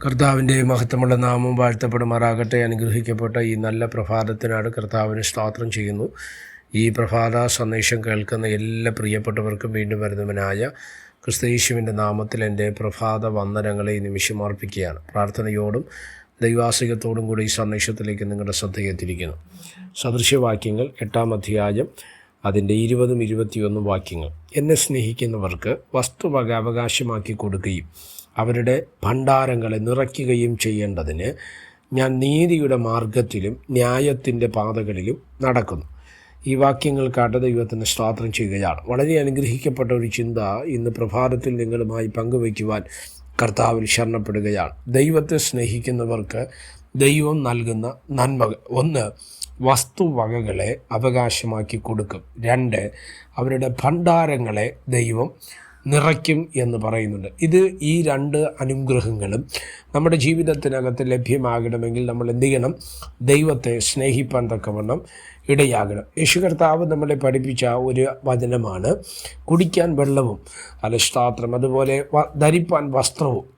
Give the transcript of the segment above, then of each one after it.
കർത്താവിന്റെ മഹത്വമുള്ള നാമം വാഴ്ത്തപ്പെടുമാറാകട്ടെ. അനുഗ്രഹിക്കപ്പെട്ട ഈ നല്ല പ്രഭാതത്തിനാണ് കർത്താവിന് സ്തോത്രം ചെയ്യുന്നു. ഈ പ്രഭാത സന്ദേശം കേൾക്കുന്ന എല്ലാ പ്രിയപ്പെട്ടവർക്കും വീണ്ടും വരുന്നവനായ ക്രിസ്തീശുവിന്റെ നാമത്തിൽ എന്റെ പ്രഭാത വന്ദനങ്ങളെ നിമിഷം അർപ്പിക്കുകയാണ്. പ്രാർത്ഥനയോടും ദൈവാസികത്തോടും കൂടി ഈ സന്ദേശത്തിലേക്ക് നിങ്ങളുടെ ശ്രദ്ധയെത്തിരിക്കുന്നു സദൃശ്യവാക്യങ്ങൾ എട്ടാം അധ്യായം അതിന്റെ ഇരുപതും ഇരുപത്തിയൊന്നും വാക്യങ്ങൾ. എന്നെ സ്നേഹിക്കുന്നവർക്ക് വസ്തുവക അവകാശമാക്കി കൊടുക്കുകയും അവരുടെ ഭണ്ഡാരങ്ങളെ നിറയ്ക്കുകയും ചെയ്യേണ്ടതിന് ഞാൻ നീതിയുടെ മാർഗത്തിലും ന്യായത്തിന്റെ പാതകളിലും നടക്കുന്നു. ഈ വാക്യങ്ങൾക്കാട്ട് ദൈവത്തിന് സ്വാത്രം ചെയ്യുകയാണ്. വളരെ അനുഗ്രഹിക്കപ്പെട്ട ഒരു ചിന്ത ഇന്ന് പ്രഭാതത്തിൽ നിങ്ങളുമായി പങ്കുവയ്ക്കുവാൻ കർത്താവിൽ ശരണപ്പെടുകയാണ്. ദൈവത്തെ സ്നേഹിക്കുന്നവർക്ക് ദൈവം നൽകുന്ന നന്മകൾ ഒന്ന് വസ്തുവകകളെ അവകാശമാക്കി കൊടുക്കും. രണ്ട് അവരുടെ ഭണ്ഡാരങ്ങളെ ദൈവം നിറയ്ക്കും എന്ന് പറയുന്നുണ്ട്. ഇത് ഈ രണ്ട് അനുഗ്രഹങ്ങളും നമ്മുടെ ജീവിതത്തിനകത്ത് ലഭ്യമാകണമെങ്കിൽ നമ്മൾ എന്ത് ചെയ്യണം ദൈവത്തെ സ്നേഹിപ്പാൻ തക്കവണ്ണം ഇടയാകണം. യേശു കർത്താവ് നമ്മളെ പഠിപ്പിച്ച ഒരു വചനമാണ് കുടിക്കാൻ വെള്ളവും അലഷ്ടാത്രം അതുപോലെ ധരിപ്പാൻ വസ്ത്രവും.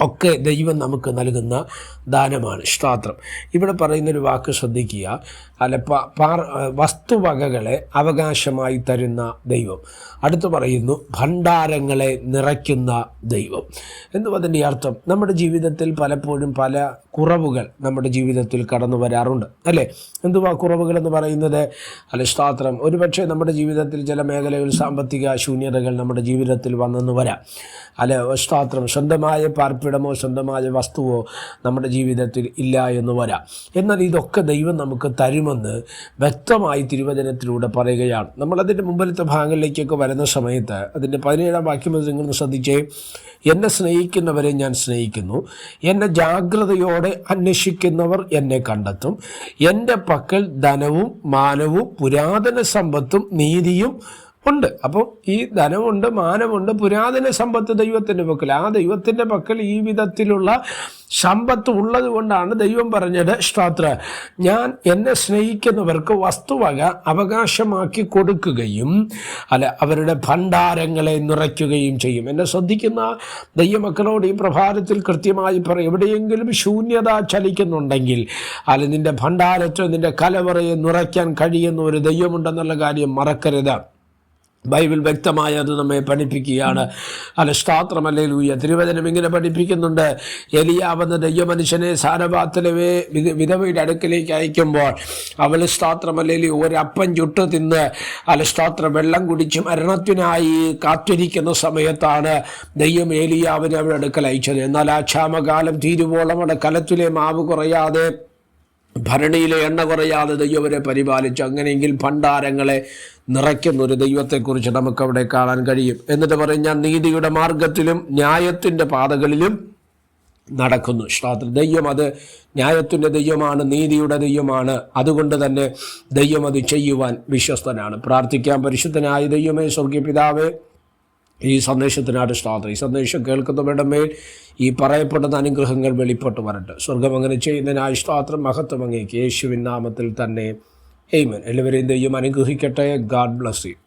ഒക്കെ ദൈവം നമുക്ക് നൽകുന്ന ദാനമാണ് സ്തോത്രം. ഇവിടെ പറയുന്നൊരു വാക്ക് ശ്രദ്ധിക്കുക. അല്ല പാർ വസ്തുവകകളെ അവകാശമായി തരുന്ന ദൈവം. അടുത്ത് പറയുന്നു ഭണ്ഡാരങ്ങളെ നിറയ്ക്കുന്ന ദൈവം. എന്തുവാ അതിന്റെ അർത്ഥം? നമ്മുടെ ജീവിതത്തിൽ പലപ്പോഴും പല കുറവുകൾ നമ്മുടെ ജീവിതത്തിൽ കടന്നു വരാറുണ്ട്. അല്ലേ? എന്തുവാ കുറവുകൾ എന്ന് പറയുന്നത്? അല്ല സ്തോത്രം. ഒരുപക്ഷെ നമ്മുടെ ജീവിതത്തിൽ ചില മേഖലകളിൽ സാമ്പത്തിക ശൂന്യതകൾ നമ്മുടെ ജീവിതത്തിൽ വന്നെന്ന് വരാം. അല്ല സ്തോത്രം. സ്വന്തമായ പാർപ്പിടമോ സ്വന്തമായ വസ്തുവോ നമ്മുടെ ജീവിതത്തിൽ ഇല്ല എന്ന് വരാം. എന്നാൽ ഇതൊക്കെ ദൈവം നമുക്ക് തരുമെന്ന് വ്യക്തമായി തിരുവചനത്തിലൂടെ പറയുകയാണ്. നമ്മളതിന്റെ മുമ്പിലത്തെ ഭാഗങ്ങളിലേക്കൊക്കെ വരുന്ന സമയത്ത് അതിന്റെ പതിനേഴാം വാക്യം നിങ്ങൾ ശ്രദ്ധിച്ചേ എന്നെ സ്നേഹിക്കുന്നവരെ ഞാൻ സ്നേഹിക്കുന്നു. എന്നെ ജാഗ്രതയോടെ അന്വേഷിക്കുന്നവർ എന്നെ കണ്ടെത്തും. എന്റെ പക്കൽ ധനവും മാനവും പുരാതന സമ്പത്തും നീതിയും ഉണ്ട്. അപ്പോൾ ഈ ധനമുണ്ട് മാനമുണ്ട് പുരാതന സമ്പത്ത് ദൈവത്തിന്റെ പക്കൽ. ആ ദൈവത്തിന്റെ പക്കൽ ഈ വിധത്തിലുള്ള സമ്പത്ത് ഉള്ളത് കൊണ്ടാണ് ദൈവം പറഞ്ഞത് ശ്രോത്ര ഞാൻ എന്നെ സ്നേഹിക്കുന്നവർക്ക് വസ്തുവക അവകാശമാക്കി കൊടുക്കുകയും അല്ല അവരുടെ ഭണ്ഡാരങ്ങളെ നിറയ്ക്കുകയും ചെയ്യും. എന്നെ ശ്രദ്ധിക്കുന്ന ദൈവമക്കളോട് ഈ പ്രഭാതത്തിൽ കൃത്യമായി പറയും എവിടെയെങ്കിലും ശൂന്യത ചലിക്കുന്നുണ്ടെങ്കിൽ അല്ല നിന്റെ ഭണ്ഡാരത്തെ നിന്റെ കലവറയെ നിറയ്ക്കാൻ കഴിയുന്ന ഒരു ദൈവമുണ്ടെന്നുള്ള കാര്യം മറക്കരുത്. ബൈബിൾ വ്യക്തമായി അത് നമ്മെ പഠിപ്പിക്കുകയാണ്. അല്ല സ്തോത്രമല്ലേ ലൂയ തിരുവചനം ഇങ്ങനെ പഠിപ്പിക്കുന്നുണ്ട്. എലിയാവെന്ന ദൈവമനുഷ്യനെ സാരഭാത്തിലെ വിധവയുടെ അടുക്കിലേക്ക് അയക്കുമ്പോൾ അവൾ സ്തോത്രമല്ലേ ഒരപ്പം ചുട്ട് തിന്ന് അല്ല സ്തോത്രം വെള്ളം കുടിച്ച് മരണത്തിനായി കാത്തിരിക്കുന്ന സമയത്താണ് ദൈവം ഏലിയാവിനെ അവരുടെ അടുക്കൽ അയച്ചത്. എന്നാൽ ആ ക്ഷാമകാലം തീരുവോളം അവിടെ കലത്തിലെ മാവ് കുറയാതെ ഭരണിയിലെ എണ്ണ കുറയാതെ ദൈവവരെ പരിപാലിച്ചു അങ്ങനെയെങ്കിൽ ഭണ്ഡാരങ്ങളെ നിറയ്ക്കുന്ന ഒരു ദൈവത്തെക്കുറിച്ച് നമുക്കവിടെ കാണാൻ കഴിയും. എന്നിട്ട് പറയും ഞാൻ നീതിയുടെ മാർഗത്തിലും ന്യായത്തിന്റെ പാതകളിലും നടക്കുന്നു. ശ്രാത്ര ദൈവം അത് ന്യായത്തിന്റെ ദൈവമാണ് നീതിയുടെ ദൈവമാണ്. അതുകൊണ്ട് തന്നെ ദൈവം അത് ചെയ്യുവാൻ വിശ്വസ്തനാണ്. പ്രാർത്ഥിക്കാൻ പരിശുദ്ധനായ ദൈവമേ സ്വർഗീയ പിതാവേ ഈ സന്ദേശത്തിന് സ്തോത്രം. ഈ സന്ദേശം കേൾക്കുന്നവരുടെ മേൽ ഈ പറയപ്പെടുന്ന അനുഗ്രഹങ്ങൾ വെളിപ്പെട്ട് വരട്ടെ. സ്വർഗം അങ്ങനെ ചെയ്യുന്നതിനായി സ്തോത്രം മഹത്വം അങ്ങേക്ക്. യേശുവിൻ നാമത്തിൽ തന്നെ. എയ്മൻ എല്ലാവരെയും ദൈവം അനുഗ്രഹിക്കട്ടെ. God bless you